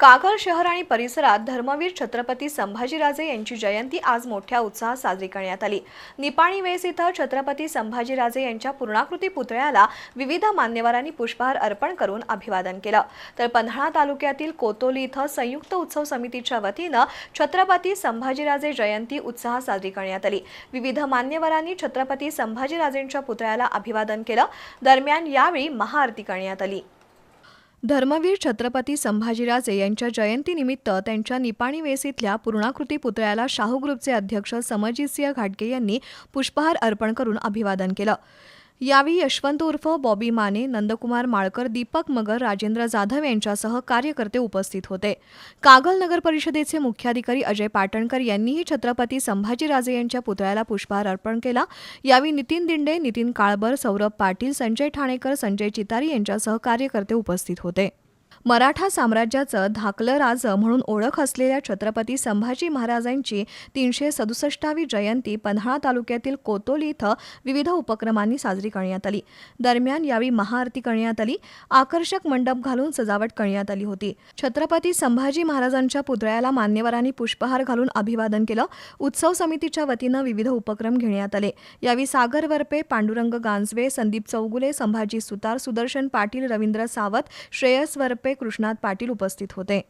कागल शहर आणि परिसरात धर्मवीर छत्रपती संभाजीराजे यांची जयंती आज मोठ्या उत्साहात साजरी करण्यात आली. निपाणी वेस इथं छत्रपती संभाजीराजे यांच्या पूर्णाकृती पुतळ्याला विविध मान्यवरांनी पुष्पहार अर्पण करून अभिवादन केलं. तर पन्हाळा तालुक्यातील कोतोली इथं संयुक्त उत्सव समितीच्या वतीनं छत्रपती संभाजीराजे जयंती उत्साहात साजरी करण्यात आली. विविध मान्यवरांनी छत्रपती संभाजीराजेंच्या पुतळ्याला अभिवादन केलं. दरम्यान यावेळी महाआरती करण्यात आली. धर्मवीर छत्रपती संभाजीराजे यांच्या जयंतीनिमित्त त्यांच्या निपाणी वेसीतल्या पूर्णाकृती पुतळ्याला शाहू ग्रुपचे अध्यक्ष समजितसिंह घाटगे यांनी पुष्पहार अर्पण करून अभिवादन केलं. यावेळी यशवंत उर्फ बॉबी माने नंदकुमार माळकर दीपक मगर राजेंद्र जाधव यांच्यासह कार्यकर्ते उपस्थित होते. कागल नगर परिषदेचे मुख्याधिकारी अजय पाटणकर यांनीही छत्रपती संभाजीराजे यांच्या पुतळ्याला पुष्पहार अर्पण केला. यावेळी नितीन दिंडे नितीन काळबर सौरभ पाटील संजय ठाणेकर संजय चितारी यांच्यासह कार्यकर्ते उपस्थित होते. मराठा साम्राज्याचं धाकलं राज म्हणून ओळख असलेल्या छत्रपती संभाजी महाराजांची तीनशे सदुसष्टावी जयंती पन्हाळा तालुक्यातील कोतोली इथं विविध उपक्रमांनी साजरी करण्यात आली. दरम्यान यावेळी महाआरती करण्यात आली. आकर्षक मंडप घालून सजावट करण्यात आली होती. छत्रपती संभाजी महाराजांच्या पुतळ्याला मान्यवरांनी पुष्पहार घालून अभिवादन केलं. उत्सव समितीच्या वतीनं विविध उपक्रम घेण्यात आले. यावेळी सागर वरपे पांडुरंग गांजवे संदीप चौगुले संभाजी सुतार सुदर्शन पाटील रवींद्र सावत श्रेयस वरपे कृष्णात पाटील उपस्थित होते.